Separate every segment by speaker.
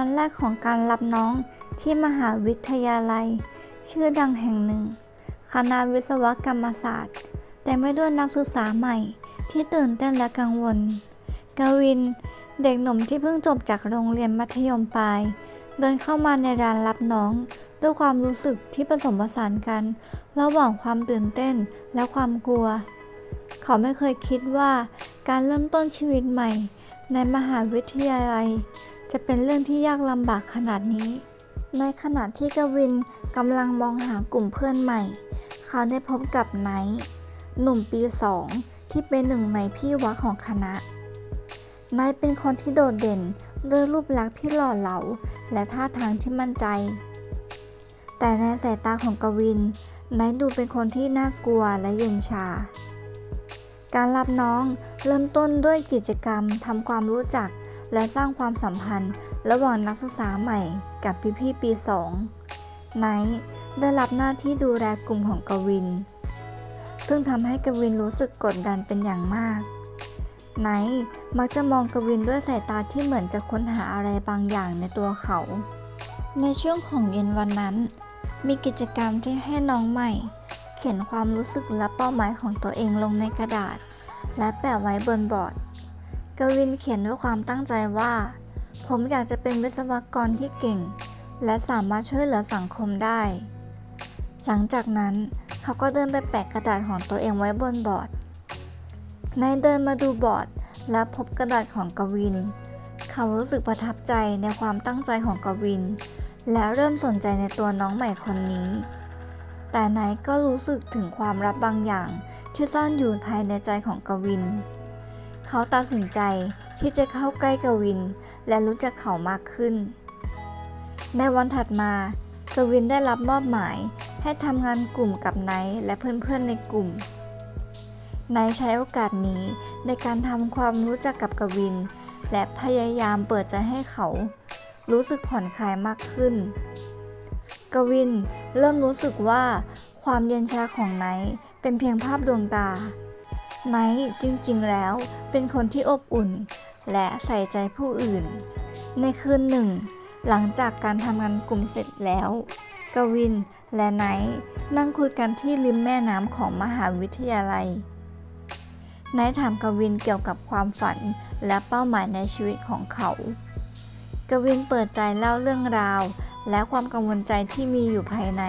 Speaker 1: วันแรกของการรับน้องที่มหาวิทยาลัย ชื่อดังแห่งหนึ่ง คณะวิศวกรรมศาสตร์ แต่ไม่ด้วยนักศึกษาใหม่ที่ตื่นเต้นและกังวล กวิน เด็กหนุ่มที่เพิ่งจบจากโรงเรียนมัธยมปลาย เดินเข้ามาในร้านรับน้อง ด้วยความรู้สึกที่ผสมผสานกัน ระหว่างความตื่นเต้นและความกลัว เขาไม่เคยคิดว่าการเริ่มต้นชีวิตใหม่ ในมหาวิทยาลัย จะเป็นเรื่องที่ยากลำบากขนาดนี้ ในขณะที่กวินกำลังมองหากลุ่มเพื่อนใหม่ เขาได้พบกับไนท์หนุ่มปีสองที่เป็นหนึ่งในพี่วักของคณะไนท์เป็นคนที่โดดเด่นด้วยรูปลักษณ์ที่หล่อเหลาและท่าทางที่มั่นใจ แต่ในสายตาของกวินไนท์ดูเป็นคนที่น่ากลัวและเย็นชา การรับน้องเริ่มต้นด้วยกิจกรรมทำความรู้จัก และสร้างความสัมพันธ์ระหว่างนักศึกษาใหม่กับพี่ๆปีสองไนท์ได้รับหน้าที่ดูแลกลุ่มของกวิน ซึ่งทำให้กวินรู้สึกกดดันเป็นอย่างมาก ไนท์มักจะมองกวินด้วยสายตาที่เหมือนจะค้นหาอะไรบางอย่างในตัวเขา ในช่วงของเย็นวันนั้น มีกิจกรรมที่ให้น้องใหม่ เขียนความรู้สึกและเป้าหมายของตัวเองลงในกระดาษ และแปะไว้บนบอร์ด กวินเขียนด้วยความตั้งใจว่า ผมอยากจะเป็นวิศวกรที่เก่ง และสามารถช่วยเหลือสังคมได้ หลังจากนั้นเขาก็เดินไปแปะกระดาษของตัวเองไว้บนบอร์ดนายเดินมาดูบอร์ดและพบกระดาษของกวิน เขารู้สึกประทับใจในความตั้งใจของกวิน และเริ่มสนใจในตัวน้องใหม่คนนี้ แต่นายก็รู้สึกถึงความลับบางอย่างที่ซ่อนอยู่ภายในใจของกวิน เขาตัดสินใจที่จะเข้าใกล้กวิน และรู้จักเขามากขึ้น ในวันถัดมากวินได้รับมอบหมายให้ทำงานกลุ่มกับไนท์และเพื่อนๆในกลุ่มไนท์ใช้โอกาสนี้ในการทำความรู้จักกับกวิน และพยายามเปิดใจให้เขา รู้สึกผ่อนคลายมากขึ้น กวินเริ่มรู้สึกว่าความเย็นชาของไนท์เป็นเพียงภาพดวงตา ไนท์จริงๆ แล้วเป็นคนที่อบอุ่น และใส่ใจผู้อื่น ในคืนหนึ่ง หลังจากการทำงานกลุ่มเสร็จแล้ว กวินและไนท์นั่งคุยกันที่ริมแม่น้ำของมหาวิทยาลัย ไนท์ถามกวินเกี่ยวกับความฝันและเป้าหมายในชีวิตของเขา กวินเปิดใจเล่าเรื่องราว และความกังวลใจที่มีอยู่ภายใน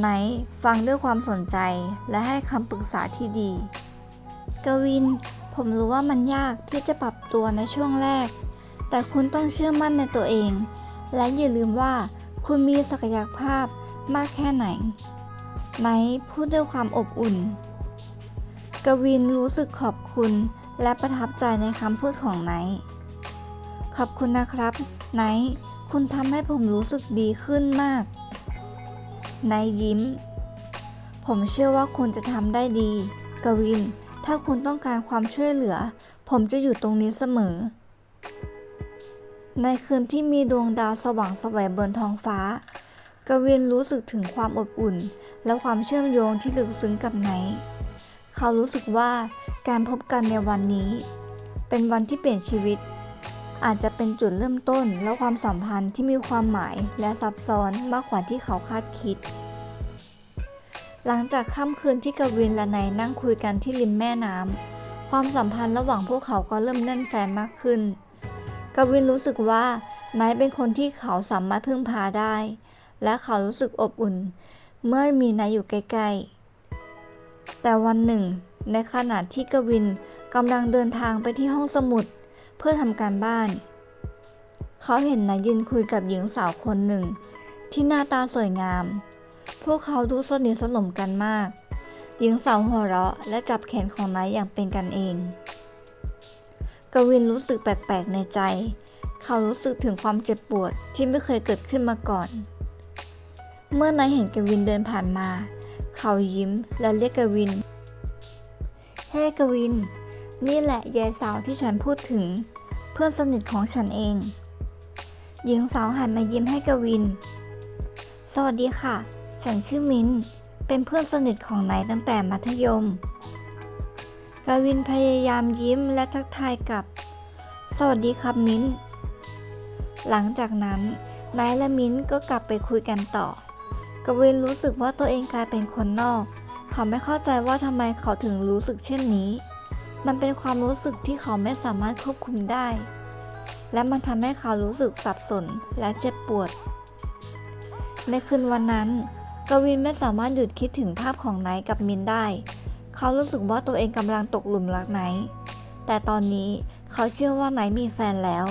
Speaker 1: ไนท์ฟังด้วยความสนใจและให้คำปรึกษาที่ดี กวิน ผมรู้ว่ามันยากที่จะปรับตัวในช่วงแรก แต่คุณต้องเชื่อมั่นในตัวเอง และอย่าลืมว่าคุณมีศักยภาพมากแค่ไหน ไนท์พูดด้วยความอบอุ่น กวินรู้สึกขอบคุณและประทับใจในคำพูดของไนท์ ขอบคุณนะครับ ไนท์ คุณทำให้ผมรู้สึกดีขึ้นมาก นท์ยิ้ม ผมเชื่อว่าคุณจะทำได้ดี กวิน ถ้าคุณต้องการความช่วยเหลือ ผมจะอยู่ตรงนี้เสมอ ในคืนที่มีดวงดาวสว่างสวยบนท้องฟ้า กวินรู้สึกถึงความอบอุ่น และความเชื่อมโยงที่ลึกซึ้งกับไนท์เขารู้สึกว่าการพบกันในวันนี้ เป็นวันที่เปลี่ยนชีวิต อาจจะเป็นจุดเริ่มต้นและความสัมพันธ์ที่มีความหมายและซับซ้อนมากกว่าที่เขาคาดคิด หลังจากค่ำคืนที่กวินและไนท์นั่งคุยกันที่ริมแม่น้ำความสัมพันธ์ระหว่างพวกเขาก็เริ่มแน่นแฟนมากขึ้น กวินรู้สึกว่าไนท์เป็นคนที่เขาสามารถพึ่งพาได้ และเขารู้สึกอบอุ่น เมื่อมีไนท์อยู่ใกล้ๆ แต่วันหนึ่ง ในขณะที่กวินกำลังเดินทางไปที่ห้องสมุด พื่อทำการบ้าน เขาเห็นนายยืนคุยกับหญิงสาวคนหนึ่ง ที่หน้าตาสวยงาม พวกเขาดูสนิทสนมกันมาก หญิงสาวหัวเราะและจับแขนของนายอย่างเป็นกันเอง กวินรู้สึกแปลกๆในใจ เขารู้สึกถึงความเจ็บปวดที่ไม่เคยเกิดขึ้นมาก่อน เมื่อนายเห็นกวินเดินผ่านมา เขายิ้มและเรียกกวิน เฮ้กวิน นี่แหละยายสาวที่ฉันพูดถึง เพื่อนสนิทของฉันเอง หญิงสาวหันมายิ้มให้กวิน สวัสดีค่ะ ฉันชื่อมิ้นเป็นเพื่อนสนิทของนายตั้งแต่มัธยม กวินพยายามยิ้มและทักทายกับ สวัสดีครับมิ้น หลังจากนั้นไนท์และมิ้นก็กลับไปคุยกันต่อ กวินรู้สึกว่าตัวเองกลายเป็นคนนอก เขาไม่เข้าใจว่าทำไมเขาถึงรู้สึกเช่นนี้ มันเป็นความรู้สึกที่เขาไม่สามารถควบคุมได้ และมันทำให้เขารู้สึกสับสนและเจ็บปวด ในคืนวันนั้น กวินไม่สามารถหยุดคิดถึงภาพของไนท์กับมินได้ เขารู้สึกว่าตัวเองกำลังตกหลุมรักไนท์แต่ตอนนี้เขาเชื่อว่าไนท์มีแฟนแล้ว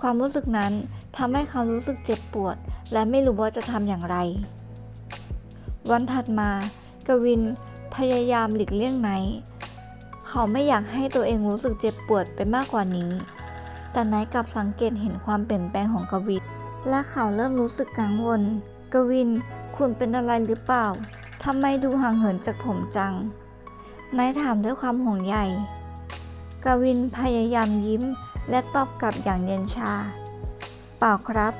Speaker 1: ความรู้สึกนั้นทำให้เขารู้สึกเจ็บปวด และไม่รู้ว่าจะทำอย่างไร วันถัดมา กวินพยายามหลีกเลี่ยงไนท์ เขาไม่อยากให้ตัวเองรู้สึกเจ็บปวดไปมากกว่านี้ แต่นท์กลับสังเกตเห็นความเปลี่ยนแปลงของกวิน และเขาเริ่มรู้สึกกังวล กวิน คุณเป็นอะไรหรือเปล่า ทำไมดูห่างเหินจากผมจังนท์ถามด้วยความห่วงใย กวินพยายามยิ้มและตอบกลับอย่างเย็นชา เปล่าครับ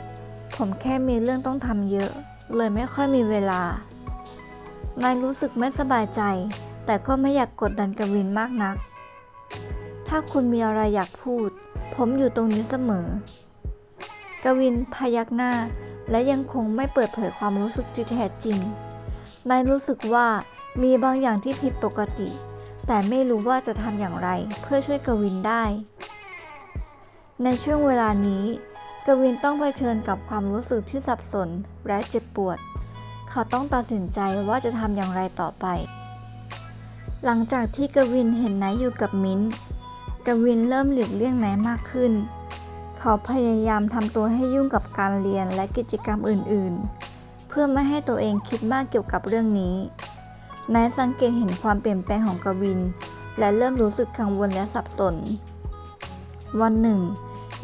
Speaker 1: ผมแค่มีเรื่องต้องทำเยอะ เลยไม่ค่อยมีเวลานายรู้สึกไม่สบายใจ แต่ก็ไม่อยากกดดันกวินมากนัก ถ้าคุณมีอะไรอยากพูด ผมอยู่ตรงนี้เสมอ กวินพยักหน้าและยังคงไม่เปิดเผยความรู้สึกที่แท้จริง นายรู้สึกว่ามีบางอย่างที่ผิดปกติ แต่ไม่รู้ว่าจะทำอย่างไรเพื่อช่วยกวินได้ ในช่วงเวลานี้ กวินต้องเผชิญกับความรู้สึกที่สับสนและเจ็บปวด เขาต้องตัดสินใจว่าจะทำอย่างไรต่อไป หลังจากที่กวินเห็นไนท์อยู่กับมิ้นกวินเริ่มหลีกเลี่ยงไนท์มากขึ้น เขาพยายามทำตัวให้ยุ่งกับการเรียนและกิจกรรมอื่นๆ เพื่อไม่ให้ตัวเองคิดมากเกี่ยวกับเรื่องนี้ไนท์สังเกตเห็นความเปลี่ยนแปลงของกวิน และเริ่มรู้สึกกังวลและสับสน วันหนึ่ง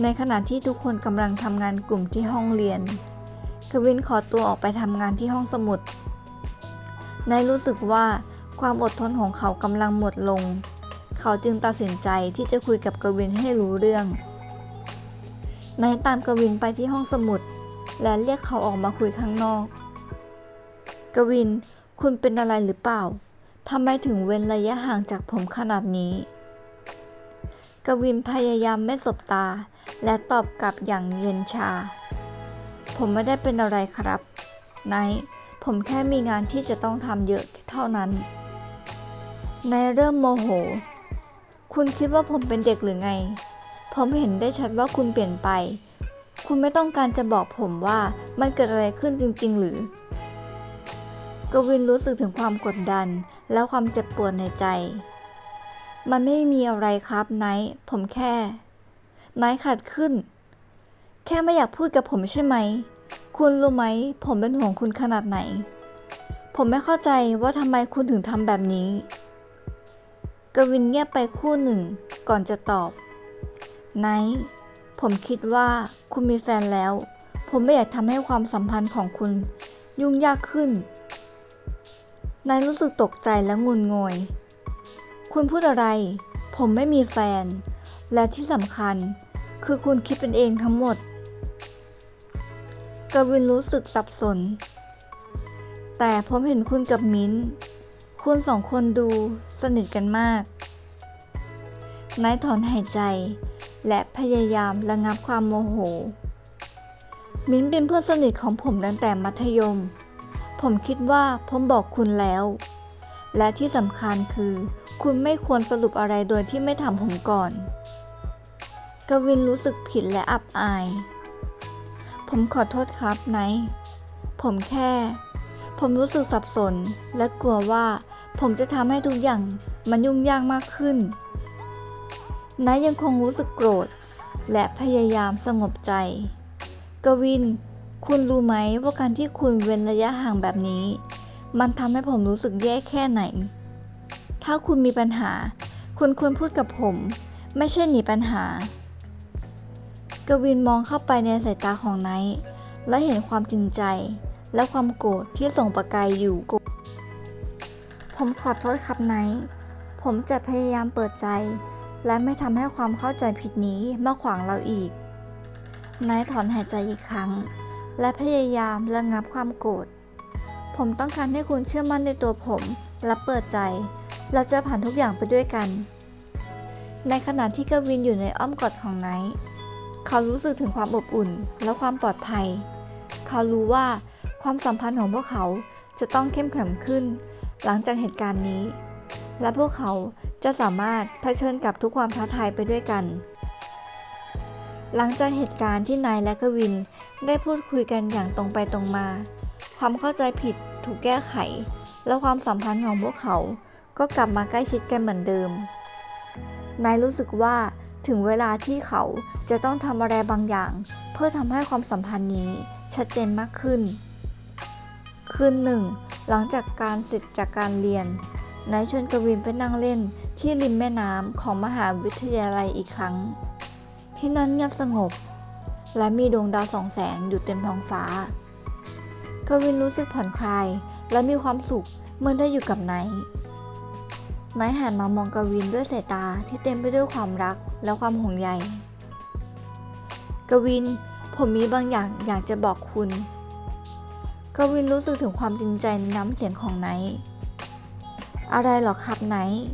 Speaker 1: ในขณะที่ทุกคนกำลังทำงานกลุ่มที่ห้องเรียนกวินขอตัวออกไปทำงานที่ห้องสมุดนายรู้สึกว่า ความอดทนของเขากำลังหมดลง เขาจึงตัดสินใจที่จะคุยกับกวินให้รู้เรื่องนายตามกวินไปที่ห้องสมุด และเรียกเขาออกมาคุยข้างนอก กวิน คุณเป็นอะไรหรือเปล่าทำไมถึงเว้นระยะห่างจากผมขนาดนี้ กวินพยายามไม่สบตา และตอบกลับอย่างเย็นชา ผมไม่ได้เป็นอะไรครับไนท์ผมแค่มีงานที่จะต้องทำเยอะเท่านั้น นายเริ่มโมโห คุณคิดว่าผมเป็นเด็กหรือไง ผมเห็นได้ชัดว่าคุณเปลี่ยนไป คุณไม่ต้องการจะบอกผมว่ามันเกิดอะไรขึ้นจริง ๆ หรือกวินรู้สึกถึงความกดดัน และความเจ็บปวดในใจ มันไม่มีอะไรครับไนท์ผมแค่ไนท์ขัดขึ้น แค่ไม่อยากพูดกับผมใช่ไหม คุณรู้ไหม ผมเป็นห่วงคุณขนาดไหน ผมไม่เข้าใจว่าทำไมคุณถึงทำแบบนี้ กวินเงียบไปคู่หนึ่ง ก่อนจะตอบ ไนท์ผมคิดว่าคุณมีแฟนแล้ว ผมไม่อยากทำให้ความสัมพันธ์ของคุณ ยุ่งยากขึ้นนายรู้สึกตกใจและงุนงวย คุณพูดอะไร ผมไม่มีแฟน และที่สำคัญ คือคุณคิดเป็นเองทั้งหมด กวินรู้สึกสับสน แต่ผมเห็นคุณกับมิ้นท์ คุณสองคนดูสนิทกันมาก นายถอนหายใจ และพยายามระงับความโมโห มิ้นเป็นเพื่อนสนิทของผมตั้งแต่มัธยม ผมคิดว่าผมบอกคุณแล้ว และที่สำคัญคือ คุณไม่ควรสรุปอะไรโดยที่ไม่ถามผมก่อน กวินรู้สึกผิดและอับอาย ผมขอโทษครับไนท์ผมแค่ผมรู้สึกสับสนและกลัวว่า ผมจะทำให้ทุกอย่างมันยุ่งยากมากขึ้นนท์ยังคงรู้สึกโกรธ และพยายามสงบใจ กวิน คุณรู้ไหมว่าการที่คุณเว้นระยะห่างแบบนี้ มันทำให้ผมรู้สึกแย่แค่ไหน ถ้าคุณมีปัญหา คุณควรพูดกับผม ไม่ใช่หนีปัญหา กวินมองเข้าไปในสายตาของไนท์และเห็นความจริงใจ และความโกรธที่ส่งประกายอยู่ ผมขอโทษครับไนท์ผมจะพยายามเปิดใจ และไม่ทำให้ความเข้าใจผิดนี้มาขวางเราอีกไนท์ถอนหายใจอีกครั้ง และพยายามระงับความโกรธ ผมต้องการให้คุณเชื่อมั่นในตัวผมและเปิดใจ เราจะผ่านทุกอย่างไปด้วยกัน ในขณะที่กวินอยู่ในอ้อมกอดของไนท์เขารู้สึกถึงความอบอุ่นและความปลอดภัย เขารู้ว่าความสัมพันธ์ของพวกเขาจะต้องเข้มแข็งขึ้น หลังจากเหตุการณ์นี้ และพวกเขาจะสามารถเผชิญกับทุกความท้าทายไปด้วยกัน หลังจากเหตุการณ์ที่นายและกวินได้พูดคุยกันอย่างตรงไปตรงมา ความเข้าใจผิดถูกแก้ไข และความสัมพันธ์ของพวกเขาก็กลับมาใกล้ชิดกันเหมือนเดิม นายรู้สึกว่าถึงเวลาที่เขาจะต้องทำอะไรบางอย่าง เพื่อทำให้ความสัมพันธ์นี้ชัดเจนมากขึ้น คืนหนึ่ง หลังจากการเสร็จจากการเรียนนายชวนกวินไปนั่งเล่นที่ริมแม่น้ำของมหาวิทยาลัยอีกครั้ง ที่นั่นเงียบสงบ และมีดวงดาวสองแสงอยู่เต็มท้องฟ้า กวินรู้สึกผ่อนคลายและมีความสุขเมื่อได้อยู่กับไนท์ไนท์หันมามองกวินด้วยสายตาที่เต็มไปด้วยความรักและความห่วงใย กวิน ผมมีบางอย่างอยากจะบอกคุณ กวินรู้สึกถึงความจริงใจในน้ำเสียงของไนท์อะไรหรอครับไนท์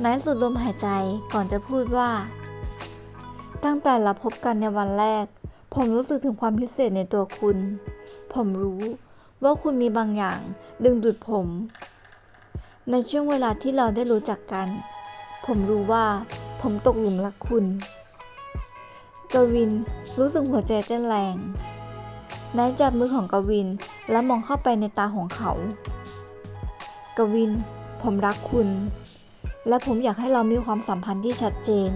Speaker 1: ไนท์สูดลมหายใจก่อนจะพูดว่า ตั้งแต่เราพบกันในวันแรก ผมรู้สึกถึงความพิเศษในตัวคุณ ผมรู้ว่าคุณมีบางอย่างดึงดูดผม ในช่วงเวลาที่เราได้รู้จักกัน ผมรู้ว่าผมตกหลุมรักคุณ กวินรู้สึกหัวใจเต้นแรง นายจับมือของกวิน และมองเข้าไปในตาของเขา กวิน ผมรักคุณ และผมอยากให้เรามีความสัมพันธ์ที่ชัดเจน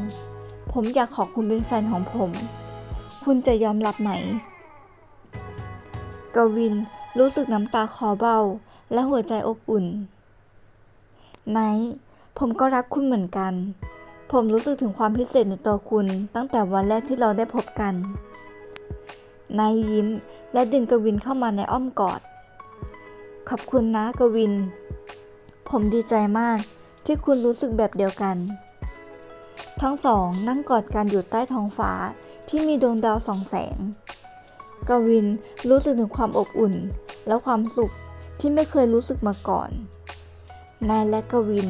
Speaker 1: ผมอยากขอคุณเป็นแฟนของผม คุณจะยอมรับไหม กวินรู้สึกน้ำตาคอเบ้า และหัวใจอบอุ่น ไนท์ผมก็รักคุณเหมือนกัน ผมรู้สึกถึงความพิเศษในตัวคุณ ตั้งแต่วันแรกที่เราได้พบกัน นายยิ้ม และดึงกวินเข้ามาในอ้อมกอด ขอบคุณนะกวิน ผมดีใจมากที่คุณรู้สึกแบบเดียวกัน ทั้งสองนั่งกอดกันอยู่ใต้ท้องฟ้าที่มีดวงดาวสองแสง กวินรู้สึกถึงความอบอุ่นและความสุขที่ไม่เคยรู้สึกมาก่อน นายและกวิน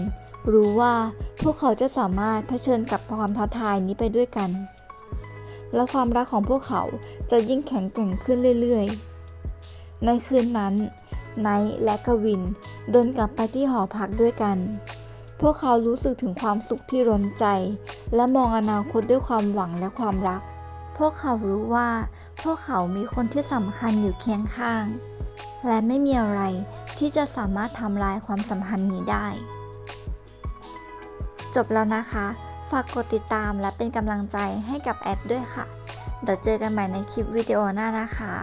Speaker 1: รู้ว่าพวกเขาจะสามารถเผชิญกับความท้าทายนี้ไปด้วยกัน และความรักของพวกเขาจะยิ่งแข็งแกร่งขึ้นเรื่อยๆ ในคืนนั้นไนท์และกวินเดินกลับไปที่หอพักด้วยกัน พวกเขารู้สึกถึงความสุขที่ร้นใจ และมองอนาคตด้วยความหวังและความรัก พวกเขารู้ว่า พวกเขามีคนที่สำคัญอยู่เคียงข้าง และไม่มีอะไรที่จะสามารถทำลายความสัมพันธ์นี้ได้ จบแล้วนะคะ ฝากกดติดตามและเป็นกำลังใจให้กับแอดด้วยค่ะ เดี๋ยวเจอกันใหม่ในคลิปวิดีโอหน้านะคะ